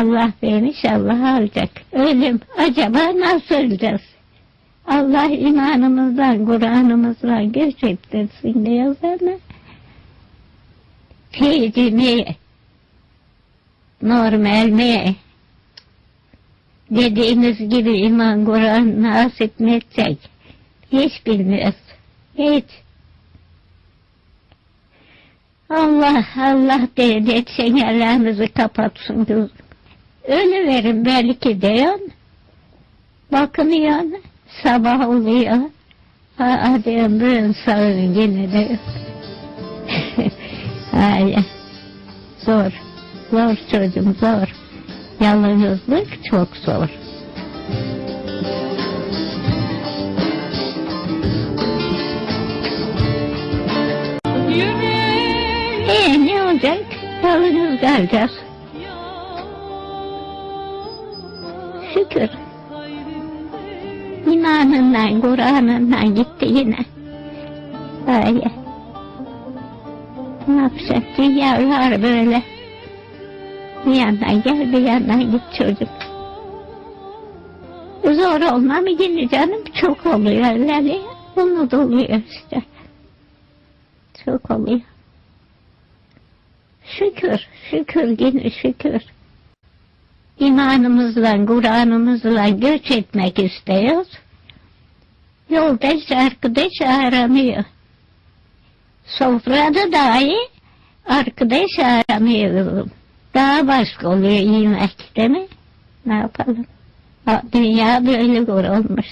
Allah vermiş, Allah alacak. Ölüm acaba nasıl öleceğiz? Allah imanımızdan, Kur'an'ımızdan göç ettirsin diyoruz ama feyzi mi, normal mi? Dediğiniz gibi iman, Kur'an nasip mi edecek? Hiç bilmiyoruz. Hiç. Allah Allah dedi çengelerinizi kapatsın kızım. Ölü verin belki diyorsun. Bakınıyorsun. Sabah oluyor. Ha diyorum bugün sağın yine diyor. Hayır. Zor. Zor çocuğum zor. Yalnızlık çok zor. E ne olacak? Yalnız kalacağız. Şükür. İmanından, Kur'an'ından gitti yine. Öyle. Ne yapacak? Dünya böyle. Bir yandan gel, bir yandan git çocuk. Zor olma mı yine canım? Çok oluyor öyle. Bunu da oluyor işte. Çok oluyor. Şükür, şükür yine şükür. İmanımızla, Kur'an'ımızla göç etmek istiyoruz. Yolda hiç arkadaş aramıyor. Sofrada dahi arkadaş aramıyorum. Daha başka oluyor yemek değil mi? Ne yapalım? Dünya böyle kurulmuş.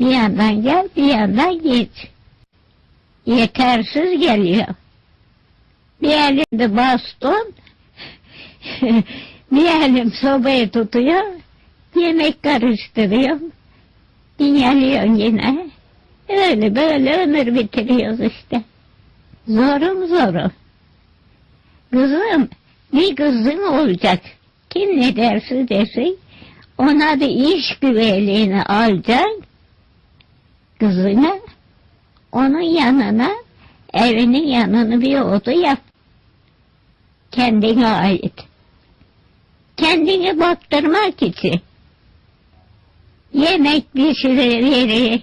Bir yandan gel, bir yandan geç. Yetersiz geliyor. Bir elinde baston, bir elim sobayı tutuyor, yemek karıştırıyor, dinleniyorsun yine. Öyle böyle ömür bitiriyoruz işte. Zorum zorum. Kızım, bir kızın olacak. Kim ne derse desin, ona da iş güveliğini alacaksın. Kızına, onun yanına, evinin yanını bir oda yap. Kendine ait. Kendini baktırmak için. Yemek pişirir,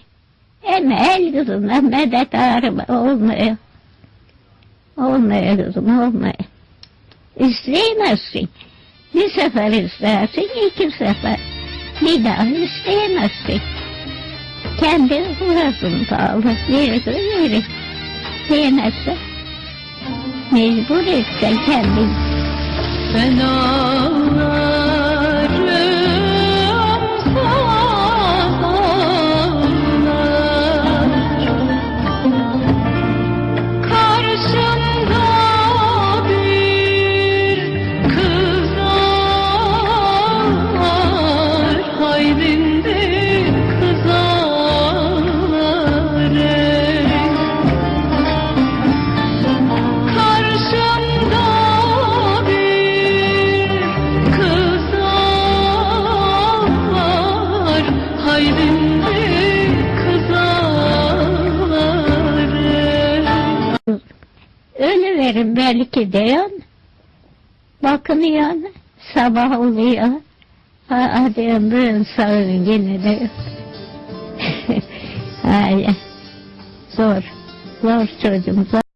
hem el kızına medet ağrıma olmuyor. Olmuyor kızım, olmuyor. İsteyemezsin. Bir sefer istersin, iki sefer. Bir daha isteyemezsin. Kendi uğrasın pahalı, verir, verir. Diyemezse, mecbur edeceksin kendini. Ben Ölü verin belki diyorsun. Bakınıyorsun. Sabah oluyor. Ha diyorum bugün sağın yine diyor. Hayır. Zor. Zor çocuğum zor.